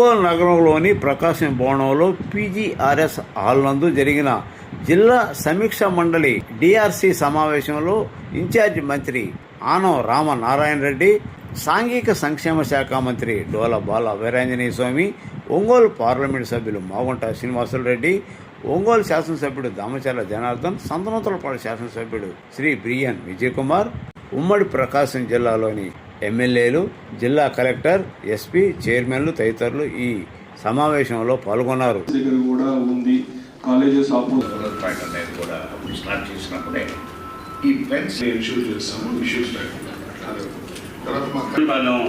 ఒంగోలు నగరంలోని ప్రకాశం భవనంలో PGRS hall నందు జరిగిన జిల్లా సమీక్ష మండలి డిఆర్సి సమావేశంలో ఇన్ఛార్జి మంత్రి ఆనం రామనారాయణ రెడ్డి సాంఘిక సంక్షేమ శాఖ మంత్రి డోల బాల వీరాంజనేయ స్వామి ఒంగోలు పార్లమెంటు సభ్యులు మాగుంట శ్రీనివాసులు రెడ్డి ఒంగోలు శాసనసభ్యుడు దామచర్ల జనార్దన్ సంతనోత్తలపాడు శాసనసభ్యుడు శ్రీ బ్రియన్ విజయ్ కుమార్ ఉమ్మడి ప్రకాశం జిల్లాలోని ఎమ్మెల్యేలు జిల్లా కలెక్టర్ ఎస్పీ చైర్మన్లు తదితరులు ఈ సమావేశంలో పాల్గొన్నారు. కూడా ఉంది. కాలేజెస్ అనేది కూడా స్టార్ట్ చేసినప్పుడే ఈ పెన్స్ ఇష్యూ చేస్తాము ఇష్యూస్ తర్వాత మా పాలెం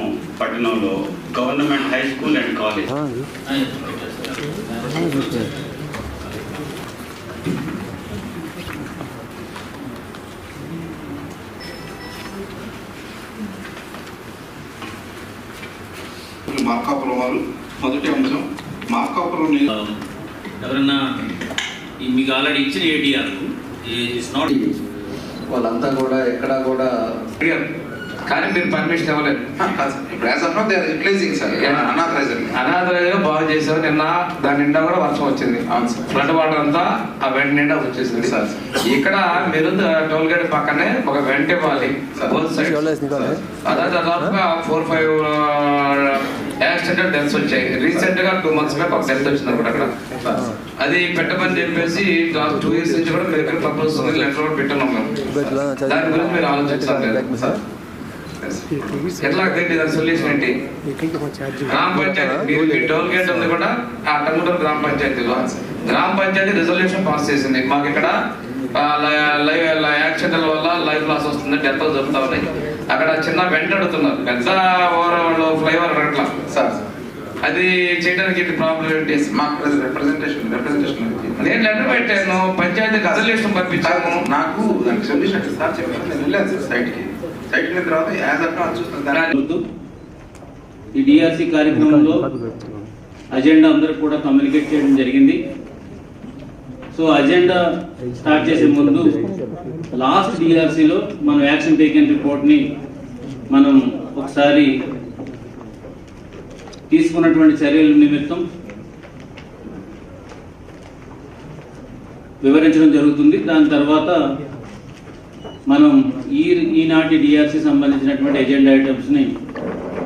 పట్టణంలో government high school and college. Markapuram వారు మొదటి అంశం మార్కాపురం ఎవరన్నా ఈ మీకు ఆల్రెడీ ఇచ్చిన ఏటీఆర్ ఇట్స్ నాట్ వాళ్ళంతా కూడా ఎక్కడా కూడా కానీ మీరు పర్మిషన్ ఇవ్వలేదు. ఇప్పుడు as of now they are replacing sir unauthorised అనాథరైజ్గా బాగు చేసావు నిన్న దాని నిండా కూడా వర్షం వచ్చింది. అవును సార్. ఫ్లడ్ వాటర్ అంతా ఆ వెంట నిండా వచ్చేసింది సార్. ఇక్కడ మీరు టోల్ గేట్ పక్కనే ఒక వెంట ఇవ్వాలి. సార్. బోత్ సైడ్ అదే దాదాపుగా ఫోర్ ఫైవ్ యాక్సిడెంటల్ డెన్స్ వచ్చాయి. రీసెంట్గా టూ మంత్స్ బ్యాక్ ఒక డెత్ వచ్చింది అనమాట అక్కడ. అది పెట్టమని చెప్పేసి లాస్ట్ టూ ఇయర్స్ నుంచి కూడా మీ దగ్గర ప్రపోజ్ లెటర్ కూడా పెట్టున్నాం మేము. దాని గురించి మీరు ఆలోచించాలి. సార్ ఎట్లా ఏంటి దాని సొల్యూషన్ ఏంటి? గ్రామ పంచాయతీ మీరు టోల్ గేట్ ఉంది కూడా ఆ టంగుటూరు గ్రామ పంచాయతీలో. గ్రామ పంచాయతీ రిజల్యూషన్ పాస్ చేసింది. మాకు ఇక్కడ యాక్సిడెంట్ల వల్ల లైఫ్ లాస్ వస్తుంది డెత్ జరుగుతా ఉన్నాయి. అక్కడ చిన్న వెంట అడుగుతున్నారు. పెద్ద ఓవర్ ఫ్లైఓవర్ అట్లా సార్. అది చేయడానికి ఏంటి ప్రాబ్లం ఏంటి? మాకు రిప్రజెంటేషన్ రిప్రజెంటేషన్ నేను లెటర్ పెట్టాను పంచాయతీ రిజల్యూషన్ పంపించాము నాకు దానికి సొల్యూషన్ సార్? చెప్పాను నేను వెళ్ళాను సార్ సైట్కి సైట్ వెళ్ళిన తర్వాత యాజ్ ఆఫ్ నౌ చూస్తాను దాన్ని జరుగుతూ ఈ డిఆర్సి కార్యక్రమంలో అజెండా అందరికి కూడా కమ్యూనికేట్ చేయడం జరిగింది. సో అజెండా స్టార్ట్ చేసే ముందు లాస్ట్ డిఆర్సీలో మనం యాక్షన్ టేకెన్ రిపోర్ట్ని మనం ఒకసారి తీసుకున్నటువంటి చర్యల నిమిత్తం వివరించడం జరుగుతుంది. దాని తర్వాత మనం ఈ ఈనాటి డిఆర్సీ సంబంధించినటువంటి ఎజెండా ఐటమ్స్ని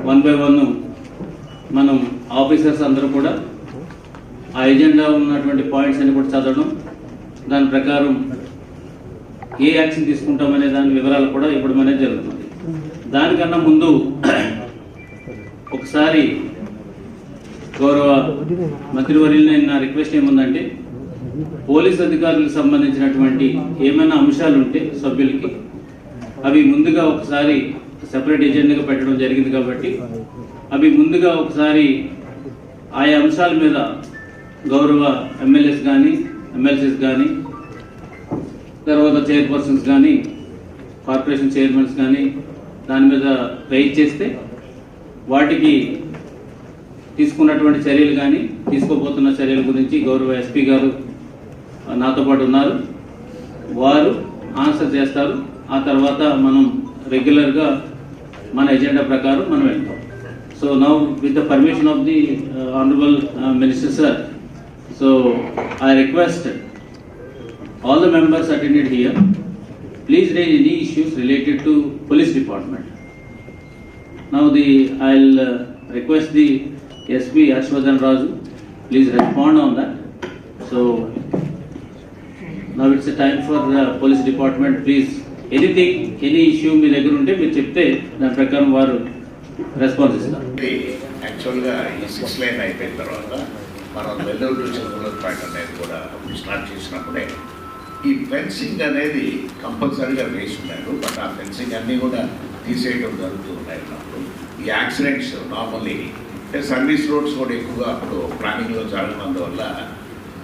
వన్ బై వన్ మనం ఆఫీసర్స్ అందరూ కూడా ఆ ఎజెండా ఉన్నటువంటి పాయింట్స్ అన్ని కూడా చదవడం దాని ప్రకారం ఏ యాక్షన్ తీసుకుంటామనే దాని వివరాలు కూడా ఇవ్వడం అనేది జరుగుతుంది. దానికన్నా ముందు ఒకసారి గౌరవ మంత్రివర్యులు నేను నా రిక్వెస్ట్ ఏముందంటే పోలీస్ అధికారులకు సంబంధించినటువంటి ఏమైనా అంశాలు ఉంటే సభ్యులకి అవి ముందుగా ఒకసారి సెపరేట్ ఎజెండాగా పెట్టడం జరిగింది కాబట్టి అవి ముందుగా ఒకసారి ఆయా అంశాల మీద గౌరవ ఎమ్మెల్యేస్ కానీ ఎమ్మెల్సీస్ కానీ తర్వాత చైర్పర్సన్స్ కానీ కార్పొరేషన్ చైర్మన్స్ కానీ దాని మీద వెయిట్ చేస్తే వాటికి తీసుకున్నటువంటి చర్యలు కానీ తీసుకోబోతున్న చర్యల గురించి గౌరవ ఎస్పీ గారు నాతో పాటు ఉన్నారు. వారు ఆన్సర్ చేస్తారు. ఆ తర్వాత మనం రెగ్యులర్గా మన ఎజెండా ప్రకారం మనం వెళ్తాం. So now with the permission of the honourable minister sir so I request all the members attended here, please raise any issues related to police department. Now the, I'll uh, request the SP Ashwadan Raju, please respond on that. So, now it's a time for the police department, please, anything, any issue మీ దగ్గర ఉంటే మీరు చెప్తే దాని ప్రకారం వారు response ఇస్తారు ఇది యాక్చువల్గా ఈ సిక్స్ లైన్ అయిపోయిన తర్వాత మనం వెల్లూరు టు చిలకలూరు పాయింట్ అనేది కూడా స్టార్ట్ చేసినప్పుడే ఈ ఫెన్సింగ్ అనేది కంపల్సరీగా వేసి ఉన్నారు బట్ ఆ ఫెన్సింగ్ అన్నీ కూడా తీసేయడం జరుగుతూ ఉన్నాయి అప్పుడు ఈ యాక్సిడెంట్స్ నార్మల్లీ సర్వీస్ రోడ్స్ కూడా ఎక్కువగా అప్పుడు ప్లానింగ్లో జరగనందువల్ల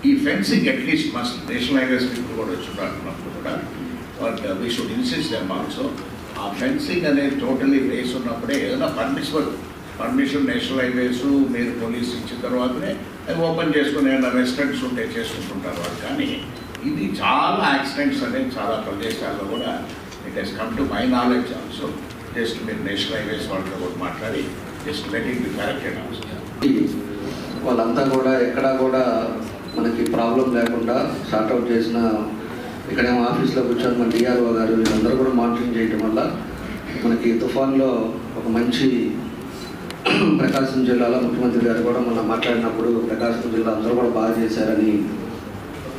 ఈ fencing at least must national highways people కూడా వచ్చినప్పుడు కూడా but we should insist them also ఆ ఫెన్సింగ్ అనేది టోటలీ వేసి ఉన్నప్పుడే ఏదైనా పర్మిషన్ పర్మిషన్ నేషనల్ హైవేస్ మీరు పోలీస్ ఇచ్చిన తర్వాతనే ఓపెన్ చేసుకుని ఏమైనా రెస్టారెంట్స్ ఉంటే చేసుకుంటుంటారు వాళ్ళు. కానీ ఇది చాలా యాక్సిడెంట్స్ అనేది చాలా ప్రదేశాల్లో కూడా it has come to my knowledge also just మీరు నేషనల్ హైవేస్ వాళ్ళతో కూడా మాట్లాడి just let it be corrected also వాళ్ళంతా కూడా ఎక్కడా కూడా మనకి ప్రాబ్లం లేకుండా షార్ట్అవుట్ చేసిన ఇక్కడేమో ఆఫీస్లో కూర్చొని మన డిఆర్ఓ గారు వీళ్ళందరూ కూడా మానిటరింగ్ చేయడం వల్ల మనకి తుఫాన్లో ఒక మంచి ప్రకాశం జిల్లాలో ముఖ్యమంత్రి గారు కూడా మొన్న మాట్లాడినప్పుడు ప్రకాశం జిల్లా అందరూ కూడా బాగా చేశారని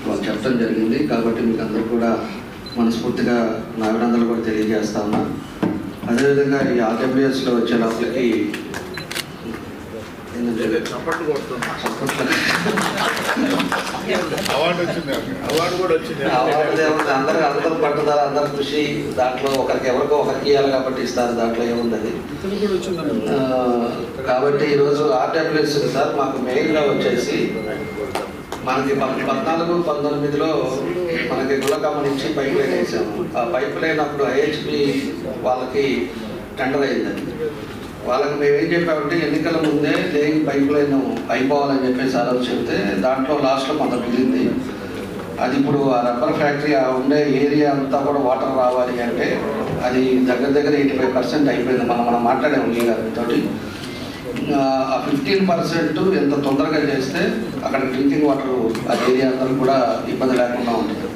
వాళ్ళు చెప్పడం జరిగింది. కాబట్టి మీకు అందరూ కూడా మనస్ఫూర్తిగా నా అభినందనలు కూడా తెలియజేస్తా ఉన్నా. అదేవిధంగా ఈ ఆర్డబ్ల్యూఎస్లో వచ్చే లోపలికి చప్పట్లు. అవార్డు వచ్చింది అవార్డు కూడా వచ్చింది అవార్డు ఏముంది అందరూ అందరూ పట్టుదల అందరూ కృషి దాంట్లో ఒకరికి ఎవరికో ఒకరికి ఇవ్వాలి కాబట్టి ఇస్తారు దాంట్లో ఏముంది అది ఆ, కాబట్టి ఈరోజు ఆర్డబ్ల్యూఎస్ సార్ మాకు మెయిన్గా వచ్చేసి మనకి పద్- పద్నాలుగు పంతొమ్మిదిలో మనకి గులకమ్మ నుంచి పైప్ లైన్ వేసాము. ఆ పైప్ లైన్ అప్పుడు ఐహెచ్పి వాళ్ళకి టెండర్ అయింది వాళ్ళకి మేము చెప్పామంటే ఎన్నికల ముందే లేని పైప్ లైన్ అయిపోవాలని చెప్పేసి ఆ రోజు చెప్తే దాంట్లో లాస్ట్లో కొంత మిగిలింది. అది ఇప్పుడు ఆ రబ్బర్ ఫ్యాక్టరీ ఆ ఉండే ఏరియా అంతా కూడా వాటర్ రావాలి అంటే అది దగ్గర దగ్గర ఎయిటీ ఫైవ్ పర్సెంట్ అయిపోయింది. మనం మనం మాట్లాడాము ఈ గారితోటి ఆ ఫిఫ్టీన్ పర్సెంట్ ఎంత తొందరగా చేస్తే అక్కడ డ్రింకింగ్ వాటర్ ఆ ఏరియా అందరూ కూడా ఇబ్బంది లేకుండా ఉంటుంది.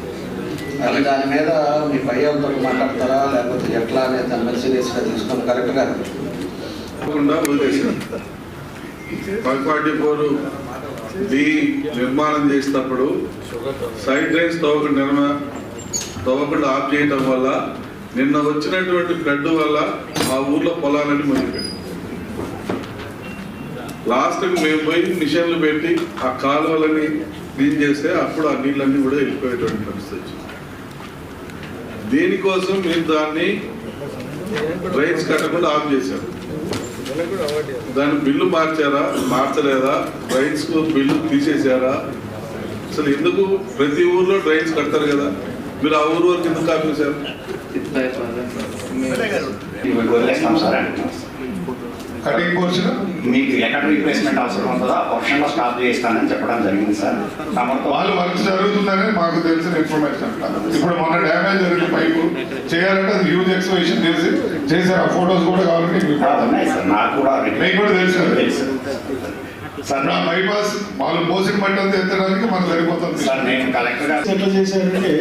అది దాని మీద మీ పై వాళ్ళతో మాట్లాడతారా? లేకపోతే ఎట్లా అనేది దాని మీద సీరియస్గా తీసుకొని కరెక్ట్గా తప్పకుండా వదిలేశారు. వన్ ఫార్టీ ఫోర్ డి నిర్మాణం చేసినప్పుడు సైడ్ డ్రైన్స్ తవ్వకుండా నిర్మా తవ్వకుండా ఆఫ్ చేయటం వల్ల నిన్న వచ్చినటువంటి ఫ్లడ్ వల్ల ఆ ఊర్లో పొలాలన్నీ మునిగిపోయాయి. లాస్ట్కి మేము పోయి మిషన్లు పెట్టి ఆ కాలువలని క్లీన్ చేస్తే అప్పుడు ఆ నీళ్ళన్నీ కూడా వెళ్ళిపోయేటువంటి పరిస్థితి వచ్చింది. దీనికోసం మీరు దాన్ని రైన్స్ కట్టకుండా ఆఫ్ చేశారు దాని బిల్లు మార్చారా? మార్చలేదా? కు బిల్లు తీసేశారా? అసలు ఎందుకు ప్రతి ఊర్లో డ్రైన్స్ కడతారు కదా? మీరు ఆ ఊరు వరకు ఎందుకు అంటున్నాం సార్. కటింగ్ పోర్షన్ మీకు ఎక్కడ రీప్లేస్మెంట్ అవసరం ఉంటుందో? ఆ పోర్షన్లో స్టాప్ చేస్తానని చెప్పడం జరిగింది సార్. తమతో వాళ్ళు వర్క్ జరుగుతుందని మాకు తెలిసిన ఇన్ఫర్మేషన్ ఇప్పుడు మొన్న డ్యామేజ్ జరిగిన పైపు చేయాలంటే అది హ్యూజ్ ఎక్స్ప్రెషన్ చేసి చేశారు. ఆ ఫొటోస్ కూడా కావాలంటే ఉన్నాయి సార్. నాకు కూడా మీకు కూడా తెలుసు. సార్ నా బైపాస్ వాళ్ళు మోసిన బట్టి అంతా ఎత్తడానికి మనకు సరిపోతుంది. సార్ నేను కలెక్టర్ గారు ఎట్లా చేశారంటే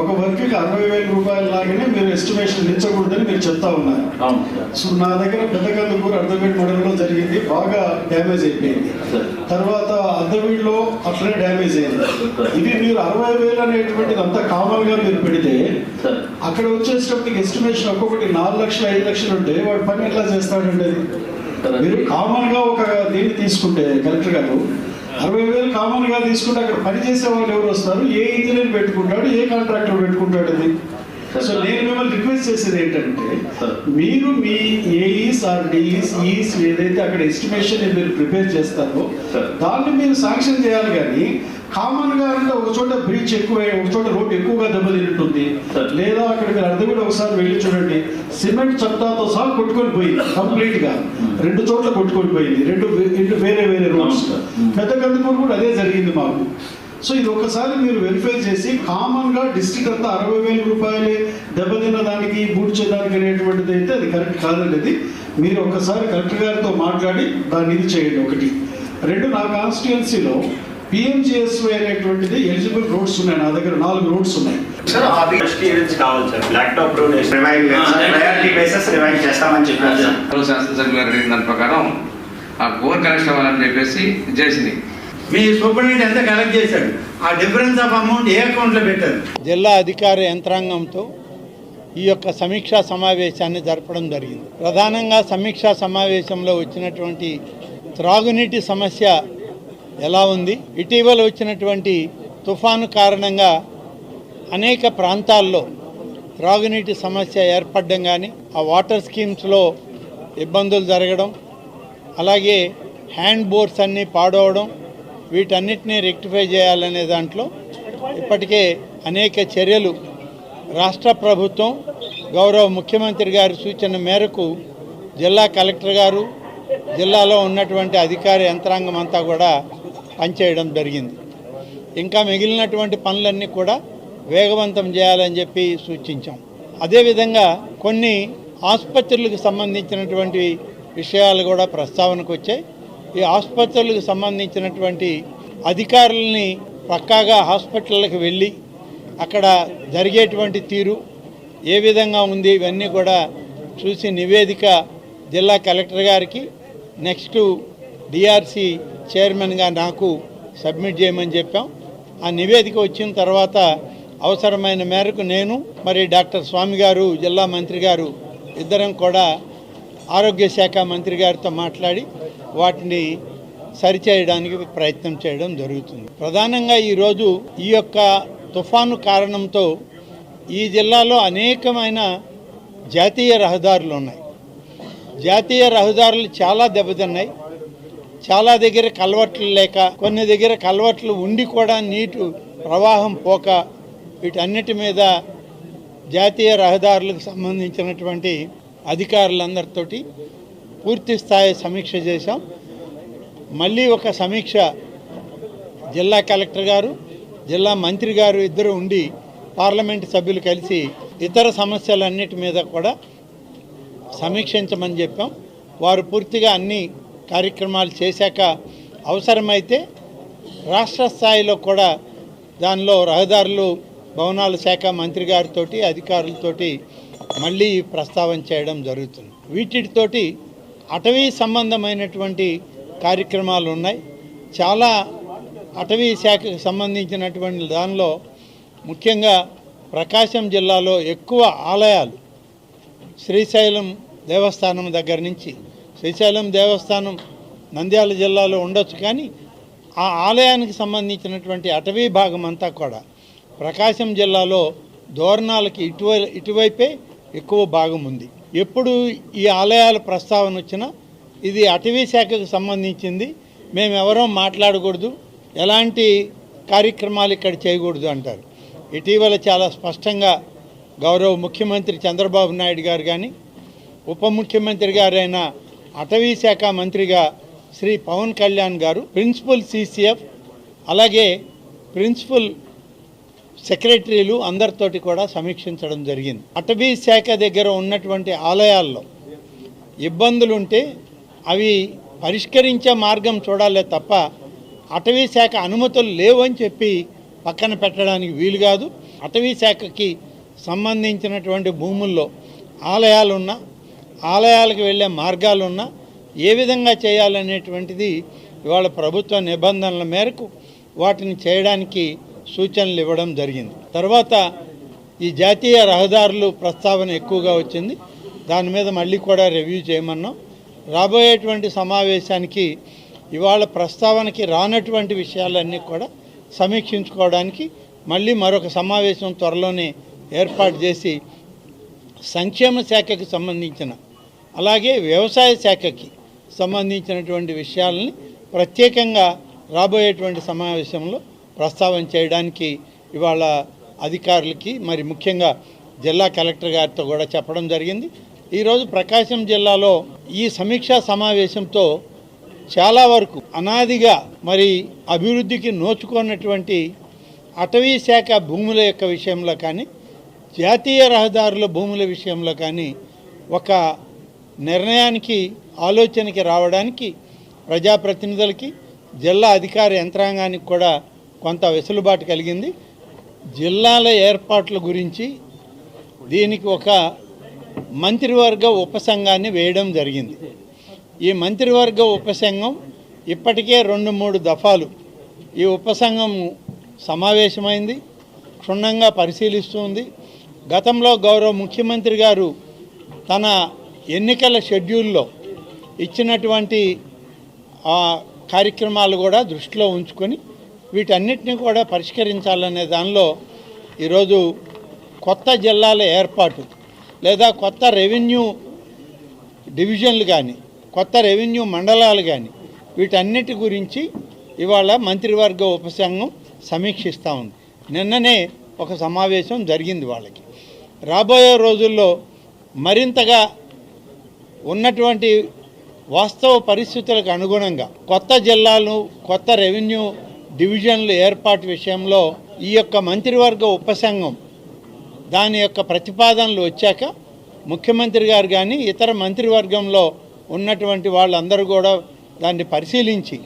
ఒక వర్క్కి అరవై వేల రూపాయల లాగానే మీరు ఎస్టిమేషన్ నించకూడదని మీరు చెప్తా ఉన్నారు. సో నా దగ్గర పెద్దకందుకూరు అర్ధవీడ్ మండలంలో జరిగింది. బాగా డ్యామేజ్ అయిపోయింది. తర్వాత అర్ధవీడ్లో అట్లనే డ్యామేజ్ అయింది. ఇది మీరు అరవై వేలు అనేటువంటిది అంతా కామన్గా మీరు పెడితే అక్కడ వచ్చేటప్పటికి ఎస్టిమేషన్ ఒక్కొక్కటి నాలుగు లక్షలు ఐదు లక్షలు ఉంటే వాడు పని ఎట్లా చేస్తాడండి మీరు కామన్గా ఒక దీన్ని తీసుకుంటే కలెక్టర్ గారు అరవై వేలు కామన్గా తీసుకుంటే అక్కడ పని చేసే వాళ్ళు ఎవరు వస్తారు? ఏ ఇంజనీర్ పెట్టుకుంటాడు? ఏ కాంట్రాక్టర్ పెట్టుకుంటాడు ఇది సో నేను మిమ్మల్ని రిక్వెస్ట్ చేసేది ఏంటంటే. మీరు మీ ఏఈస్ ఆర్ డిఈస్ ఈస్ ఏదైతే అక్కడ ఎస్టిమేషన్ మీరు ప్రిపేర్ చేస్తారో. దాన్ని మీరు శాంక్షన్ చేయాలి కానీ కామన్గా అంటే ఒక చోట బ్రిడ్జ్ ఎక్కువ ఒక చోట రోడ్ ఎక్కువగా దెబ్బతింటుంది. లేదా అక్కడ మీరు అర్థం కూడా ఒకసారి వెళ్ళి చూడండి సిమెంట్ చట్టాతో సహా కొట్టుకొని పోయింది కంప్లీట్గా రెండు చోట్ల కొట్టుకొని పోయింది రెండు వేరే వేరే రోడ్స్. పెద్ద కందుకూరు కూడా అదే జరిగింది మాకు సో ఇది ఒకసారి మీరు వెరిఫై చేసి కామన్గా డిస్ట్రిక్ట్ అంతా అరవై వేల రూపాయలే దెబ్బతిన్న దానికి బూడ్చేదానికి అనేటువంటిది అయితే అది కరెక్ట్ కాదండి అది మీరు ఒకసారి కలెక్టర్ గారితో మాట్లాడి దాన్ని ఇది చేయండి ఒకటి రెండు నా కాన్స్టిట్యున్సీలో పిఎంజిఎస్వై అనేటువంటిది ఎలిజిబుల్ రోడ్స్ ఉన్నాయి నా దగ్గర నాలుగు రోడ్స్ ఉన్నాయి సార్ క్లియరెన్స్ కావాలి sir black top road revive priority bases revive చేస్తామని చెప్పారు సార్ శాసనసభ్యులు దాని ప్రకారం ఆ బోర్ కనెక్షన్ అవ్వాలని చెప్పేసి చేసింది మీ సూపరింటెండెంట్ ఎంత కలెక్ట్ చేశాడు? ఆ డిఫరెన్స్ ఆఫ్ అమౌంట్ ఏ అకౌంట్లో పెట్టారు? జిల్లా అధికార యంత్రాంగంతో ఈ యొక్క సమీక్షా సమావేశాన్ని జరపడం జరిగింది. ప్రధానంగా సమీక్షా సమావేశంలో వచ్చినటువంటి త్రాగునీటి సమస్య ఎలా ఉంది? ఇటీవల వచ్చినటువంటి తుఫాను కారణంగా అనేక ప్రాంతాల్లో త్రాగునీటి సమస్య ఏర్పడడం కానీ ఆ వాటర్ స్కీమ్స్లో ఇబ్బందులు జరగడం అలాగే హ్యాండ్ బోర్స్ అన్నీ పాడవడం వీటన్నిటినీ రెక్టిఫై చేయాలనే దాంట్లో ఇప్పటికే అనేక చర్యలు రాష్ట్ర ప్రభుత్వం గౌరవ ముఖ్యమంత్రి గారి సూచన మేరకు జిల్లా కలెక్టర్ గారు జిల్లాలో ఉన్నటువంటి అధికార యంత్రాంగం అంతా కూడా పనిచేయడం జరిగింది. ఇంకా మిగిలినటువంటి పనులన్నీ కూడా వేగవంతం చేయాలని చెప్పి సూచించాం. అదేవిధంగా కొన్ని ఆసుపత్రులకు సంబంధించినటువంటి విషయాలు కూడా ప్రస్తావనకు వచ్చాయి. ఈ ఆసుపత్రులకు సంబంధించినటువంటి అధికారుల్ని పక్కాగా హాస్పిటళ్ళకి వెళ్ళి అక్కడ జరిగేటువంటి తీరు ఏ విధంగా ఉంది ఇవన్నీ కూడా చూసి నివేదిక జిల్లా కలెక్టర్ గారికి నెక్స్ట్ డిఆర్సి చైర్మన్గా నాకు సబ్మిట్ చేయమని చెప్పాం. ఆ నివేదిక వచ్చిన తర్వాత అవసరమైన మేరకు నేను మరి డాక్టర్ స్వామి గారు జిల్లా మంత్రి గారు ఇద్దరం కూడా ఆరోగ్య శాఖ మంత్రి గారితో మాట్లాడి వాటిని సరిచేయడానికి ప్రయత్నం చేయడం జరుగుతుంది. ప్రధానంగా ఈరోజు ఈ యొక్క తుఫాను కారణంతో ఈ జిల్లాలో అనేకమైన జాతీయ రహదారులు ఉన్నాయి. జాతీయ రహదారులు చాలా దెబ్బతిన్నాయి. చాలా దగ్గర కలవట్లు లేక కొన్ని దగ్గర కలవట్లు ఉండి కూడా నీటి ప్రవాహం పోక వీటన్నిటి మీద జాతీయ రహదారులకు సంబంధించినటువంటి అధికారులందరితోటి పూర్తి స్థాయి సమీక్ష చేశాం. మళ్ళీ ఒక సమీక్ష జిల్లా కలెక్టర్ గారు జిల్లా మంత్రి గారు ఇద్దరు ఉండి పార్లమెంటు సభ్యులు కలిసి ఇతర సమస్యలన్నిటి మీద కూడా సమీక్షించమని చెప్పాం. వారు పూర్తిగా అన్ని కార్యక్రమాలు చేశాక అవసరమైతే రాష్ట్ర స్థాయిలో కూడా దానిలో రహదారులు భవనాల శాఖ మంత్రి గారితోటి అధికారులతోటి మళ్ళీ ప్రస్తావన చేయడం జరుగుతుంది. వీటితోటి అటవీ సంబంధమైనటువంటి కార్యక్రమాలు ఉన్నాయి. చాలా అటవీ శాఖకు సంబంధించినటువంటి దానిలో ముఖ్యంగా ప్రకాశం జిల్లాలో ఎక్కువ ఆలయాలు శ్రీశైలం దేవస్థానం దగ్గర నుంచి శ్రీశైలం దేవస్థానం నంద్యాల జిల్లాలో ఉండొచ్చు కానీ ఆ ఆలయానికి సంబంధించినటువంటి అటవీ భాగం అంతా కూడా ప్రకాశం జిల్లాలో దోరణాలకి ఇటువై ఇటువైపే ఎక్కువ భాగం ఉంది. ఎప్పుడు ఈ ఆలయాల ప్రస్తావన వచ్చినా ఇది అటవీ శాఖకు సంబంధించింది. మేము ఎవరో మాట్లాడకూడదు. ఎలాంటి కార్యక్రమాలు ఇక్కడ చేయకూడదు అంటారు. ఇటీవల చాలా స్పష్టంగా గౌరవ ముఖ్యమంత్రి చంద్రబాబు నాయుడు గారు కానీ ఉప ముఖ్యమంత్రి గారైన అటవీ శాఖ మంత్రిగా శ్రీ పవన్ కళ్యాణ్ గారు ప్రిన్సిపల్ సిసిఎఫ్ అలాగే ప్రిన్సిపల్ సెక్రటరీలు అందరితోటి కూడా సమీక్షించడం జరిగింది. అటవీ శాఖ దగ్గర ఉన్నటువంటి ఆలయాల్లో ఇబ్బందులు ఉంటే అవి పరిష్కరించే మార్గం చూడాలే తప్ప అటవీ శాఖ అనుమతులు లేవని చెప్పి పక్కన పెట్టడానికి వీలు కాదు. అటవీ శాఖకి సంబంధించినటువంటి భూముల్లో ఆలయాలున్నా ఆలయాలకు వెళ్ళే మార్గాలున్నా ఏ విధంగా చేయాలనేటువంటిది ఇవాళ ప్రభుత్వ నిబంధనల మేరకు వాటిని చేయడానికి సూచనలు ఇవ్వడం జరిగింది. తర్వాత ఈ జాతీయ రహదారులు ప్రస్తావన ఎక్కువగా వచ్చింది. దాని మీద మళ్ళీ కూడా రివ్యూ చేయమన్నాం. రాబోయేటువంటి సమావేశానికి ఇవాళ ప్రస్తావనకి రానటువంటి విషయాలన్నీ కూడా సమీక్షించుకోవడానికి మళ్ళీ మరొక సమావేశం త్వరలోనే ఏర్పాటు చేసి సంక్షేమ శాఖకి సంబంధించిన అలాగే వ్యవసాయ శాఖకి సంబంధించినటువంటి విషయాలని ప్రత్యేకంగా రాబోయేటువంటి సమావేశంలో ప్రస్తావన చేయడానికి ఇవాళ అధికారులకి మరి ముఖ్యంగా జిల్లా కలెక్టర్ గారితో కూడా చెప్పడం జరిగింది. ఈరోజు ప్రకాశం జిల్లాలో ఈ సమీక్షా సమావేశంతో చాలా వరకు అనాదిగా మరి అభివృద్ధికి నోచుకున్నటువంటి అటవీ శాఖ భూముల యొక్క విషయంలో కానీ జాతీయ రహదారుల భూముల విషయంలో కానీ ఒక నిర్ణయానికి ఆలోచనకి రావడానికి ప్రజాప్రతినిధులకి జిల్లా అధికార యంత్రాంగానికి కూడా కొంత వెసులుబాటు కలిగింది. జిల్లాల ఏర్పాట్ల గురించి దీనికి ఒక మంత్రివర్గ ఉపసంఘాన్ని వేయడం జరిగింది. ఈ మంత్రివర్గ ఉపసంఘం ఇప్పటికే రెండు మూడు దఫాలు ఈ ఉపసంఘం సమావేశమైంది క్షుణ్ణంగా పరిశీలిస్తుంది. గతంలో గౌరవ ముఖ్యమంత్రి గారు తన ఎన్నికల షెడ్యూల్లో ఇచ్చినటువంటి ఆ కార్యక్రమాలు కూడా దృష్టిలో ఉంచుకొని వీటన్నిటిని కూడా పరిష్కరించాలనే దానిలో ఈరోజు కొత్త జిల్లాల ఏర్పాటు లేదా కొత్త రెవెన్యూ డివిజన్లు కానీ కొత్త రెవెన్యూ మండలాలు కానీ వీటన్నిటి గురించి ఇవాళ మంత్రివర్గ ఉపసంఘం సమీక్షిస్తూ ఉంది. నిన్ననే ఒక సమావేశం జరిగింది వాళ్ళకి. రాబోయే రోజుల్లో మరింతగా ఉన్నటువంటి వాస్తవ పరిస్థితులకు అనుగుణంగా కొత్త జిల్లాలు కొత్త రెవెన్యూ డివిజన్లు ఏర్పాటు విషయంలో ఈ యొక్క మంత్రివర్గ ఉపసంఘం దాని యొక్క ప్రతిపాదనలు వచ్చాక ముఖ్యమంత్రి గారు కానీ ఇతర మంత్రివర్గంలో ఉన్నటువంటి వాళ్ళందరూ కూడా దాన్ని పరిశీలించి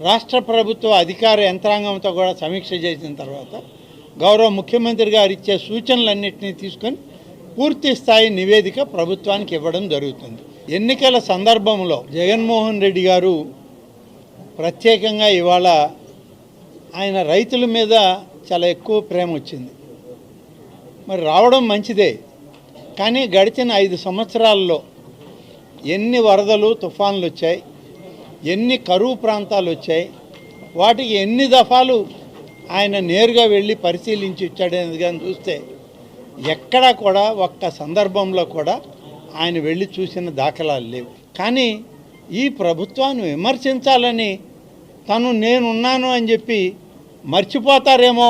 రాష్ట్ర ప్రభుత్వ అధికార యంత్రాంగంతో కూడా సమీక్ష చేసిన తర్వాత గౌరవ ముఖ్యమంత్రి గారు ఇచ్చే సూచనలన్నింటినీ తీసుకొని పూర్తి స్థాయి నివేదిక ప్రభుత్వానికి ఇవ్వడం జరుగుతుంది. ఎన్నికల సందర్భంలో జగన్మోహన్ రెడ్డి గారు ప్రత్యేకంగా ఇవాళ ఆయన రైతుల మీద చాలా ఎక్కువ ప్రేమ వచ్చింది. మరి రావడం మంచిదే కానీ గడిచిన ఐదు సంవత్సరాల్లో ఎన్ని వరదలు తుఫాన్లు వచ్చాయి ఎన్ని కరువు ప్రాంతాలు వచ్చాయి వాటికి ఎన్ని దఫాలు ఆయన నేరుగా వెళ్ళి పరిశీలించి ఇచ్చాడనేది కానీ చూస్తే ఎక్కడా కూడా ఒక్క సందర్భంలో కూడా ఆయన వెళ్ళి చూసిన దాఖలాలు లేవు. కానీ ఈ ప్రభుత్వాన్ని విమర్శించాలని తను నేనున్నాను అని చెప్పి మర్చిపోతారేమో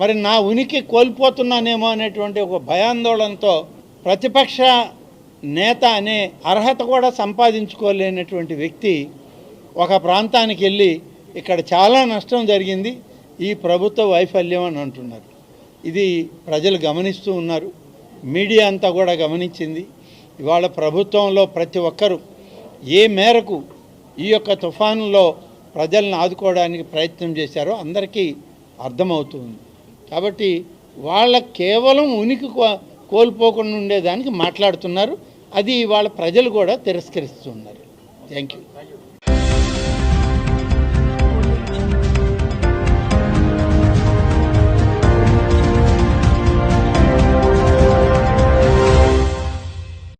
మరి నా ఉనికి కోల్పోతున్నానేమో అనేటువంటి ఒక భయాందోళనతో ప్రతిపక్ష నేత అనే అర్హత కూడా సంపాదించుకోలేనటువంటి వ్యక్తి ఒక ప్రాంతానికి వెళ్ళి ఇక్కడ చాలా నష్టం జరిగింది ఈ ప్రభుత్వ వైఫల్యం అని అంటున్నారు. ఇది ప్రజలు గమనిస్తూ ఉన్నారు. మీడియా అంతా కూడా గమనించింది. ఇవాళ ప్రభుత్వంలో ప్రతి ఒక్కరూ ఏ మేరకు ఈ యొక్క తుఫానులో ప్రజలను ఆదుకోవడానికి ప్రయత్నం చేశారో అందరికీ అర్థమవుతుంది. కాబట్టి వాళ్ళ కేవలం ఉనికి కో- కోల్పోకుండా ఉండేదానికి మాట్లాడుతున్నారు. అది వాళ్ళ ప్రజలు కూడా తిరస్కరిస్తున్నారు థ్యాంక్ యూ